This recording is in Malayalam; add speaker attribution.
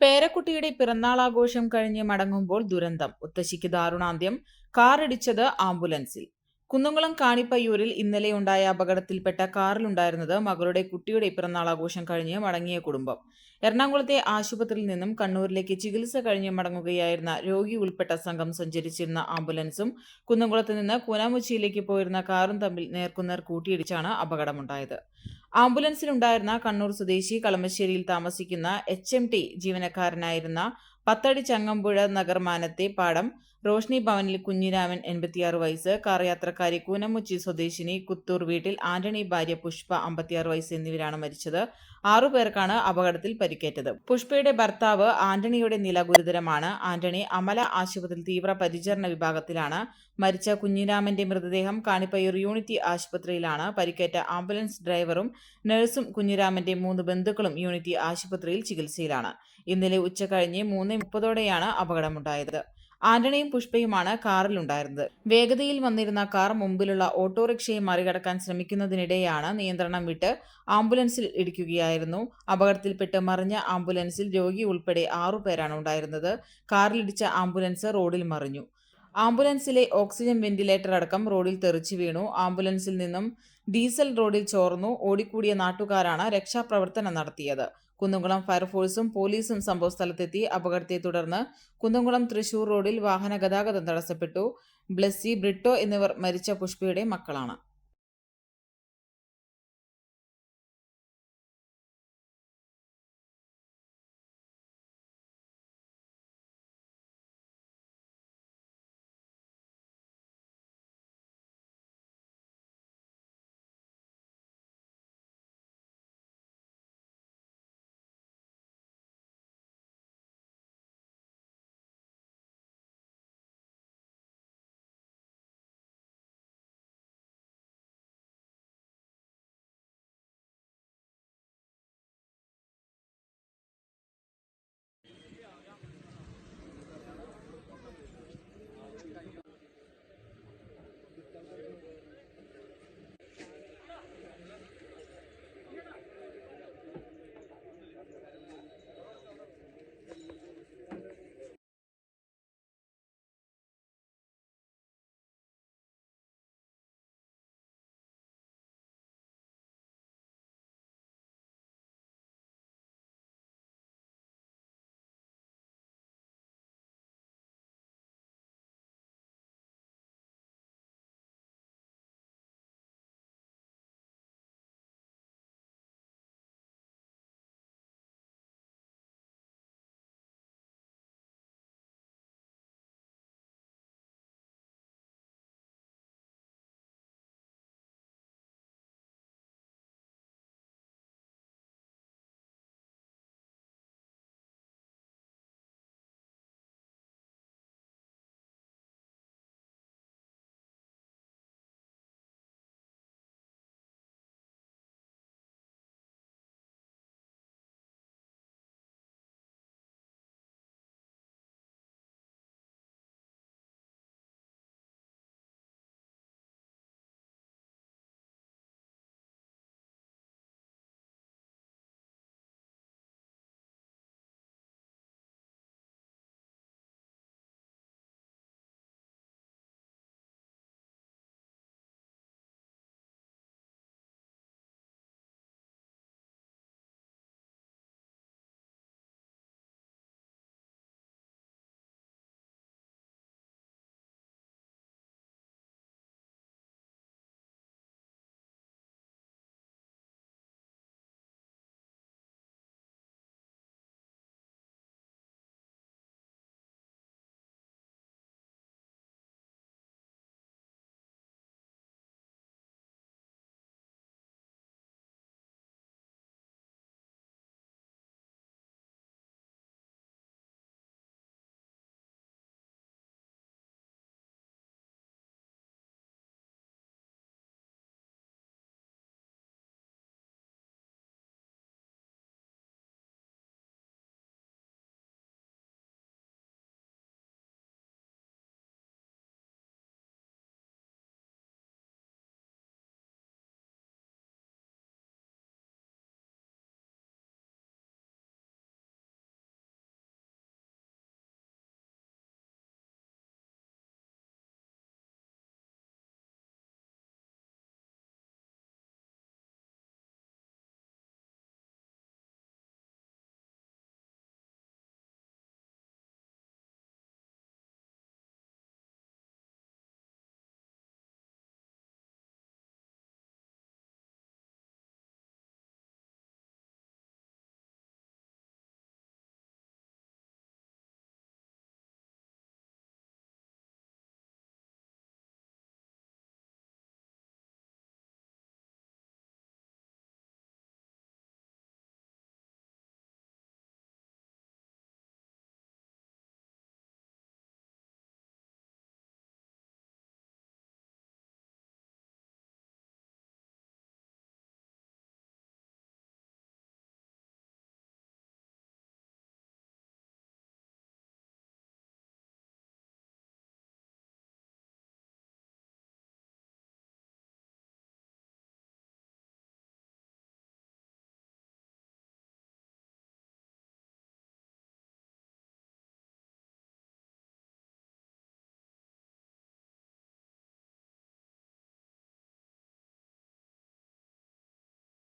Speaker 1: പേരക്കുട്ടിയുടെ പിറന്നാളാഘോഷം കഴിഞ്ഞ് മടങ്ങുമ്പോൾ ദുരന്തം. മുത്തശ്ശിക്ക് ദാരുണാന്ത്യം. കാറിടിച്ചത് ആംബുലൻസിൽ. കുന്നംകുളം കാണിപ്പയ്യൂരിൽ ഇന്നലെ ഉണ്ടായ അപകടത്തിൽപ്പെട്ട കാറിലുണ്ടായിരുന്നത് മകളുടെ കുട്ടിയുടെ പിറന്നാൾ ആഘോഷം കഴിഞ്ഞ് മടങ്ങിയ കുടുംബം. എറണാകുളത്തെ ആശുപത്രിയിൽ നിന്നും കണ്ണൂരിലേക്ക് ചികിത്സ കഴിഞ്ഞ് മടങ്ങുകയായിരുന്ന രോഗി ഉൾപ്പെട്ട സംഘം സഞ്ചരിച്ചിരുന്ന ആംബുലൻസും കുന്നംകുളത്ത് നിന്ന് കൂനാമുച്ചിയിലേക്ക് പോയിരുന്ന കാറും തമ്മിൽ നേർക്കുനേർ കൂട്ടിയിടിച്ചാണ് അപകടമുണ്ടായത്. ആംബുലൻസിലുണ്ടായിരുന്ന കണ്ണൂർ സ്വദേശി കളമശ്ശേരിയിൽ താമസിക്കുന്ന എച്ച് എം ടി ജീവനക്കാരനായിരുന്ന പത്തടി ചങ്ങമ്പുഴ നഗർമാനത്തെ പാടം റോഷ്നി ഭവനിൽ കുഞ്ഞിരാമൻ എൺപത്തിയാറ് വയസ്സ് കാർ യാത്രക്കാരി കൂനമുച്ചി സ്വദേശിനി കുത്തൂർ വീട്ടിൽ ആന്റണി ഭാര്യ പുഷ്പ അമ്പത്തിയാറ് വയസ്സ് എന്നിവരാണ് മരിച്ചത്. ആറുപേർക്കാണ് അപകടത്തിൽ പരിക്കേറ്റത്. പുഷ്പയുടെ ഭർത്താവ് ആന്റണിയുടെ നില ഗുരുതരമാണ്. ആന്റണി അമല ആശുപത്രിയിൽ തീവ്ര പരിചരണ വിഭാഗത്തിലാണ് മരിച്ച കുഞ്ഞിരാമന്റെ മൃതദേഹം കാണിപ്പയ്യൂർ യൂണിറ്റി ആശുപത്രിയിലാണ്. പരിക്കേറ്റ ആംബുലൻസ് ഡ്രൈവറും നഴ്സും കുഞ്ഞിരാമന്റെ മൂന്ന് ബന്ധുക്കളും യൂണിറ്റി ആശുപത്രിയിൽ ചികിത്സയിലാണ്. ഇന്നലെ ഉച്ചകഴിഞ്ഞ് മൂന്ന് മുപ്പതോടെയാണ് അപകടമുണ്ടായത്. ആന്റണിയും പുഷ്പയുമാണ് കാറിലുണ്ടായിരുന്നത്. വേഗതയിൽ വന്നിരുന്ന കാർ മുമ്പിലുള്ള ഓട്ടോറിക്ഷയെ മറികടക്കാൻ ശ്രമിക്കുന്നതിനിടെയാണ് നിയന്ത്രണം വിട്ട് ആംബുലൻസിൽ ഇടിക്കുകയായിരുന്നു. അപകടത്തിൽപ്പെട്ട് മറിഞ്ഞ ആംബുലൻസിൽ രോഗി ഉൾപ്പെടെ ആറുപേരാണ് ഉണ്ടായിരുന്നത്. കാറിലിടിച്ച ആംബുലൻസ് റോഡിൽ മറിഞ്ഞു. ആംബുലൻസിലെ ഓക്സിജൻ വെന്റിലേറ്റർ അടക്കം റോഡിൽ തെറിച്ചു വീണു. ആംബുലൻസിൽ നിന്നും ഡീസൽ റോഡിൽ ചോർന്നു. ഓടിക്കൂടിയ നാട്ടുകാരാണ് രക്ഷാപ്രവർത്തനം നടത്തിയത്. കുന്നംകുളം ഫയർഫോഴ്സും പോലീസും സംഭവസ്ഥലത്തെത്തി അപകടത്തെ തുടർന്ന് കുന്നംകുളം തൃശൂർ റോഡിൽ വാഹന ഗതാഗതം തടസ്സപ്പെട്ടു. ബ്ലസ്സി ബ്രിട്ടോ എന്നിവർ മരിച്ച പുഷ്പയുടെ മക്കളാണ്.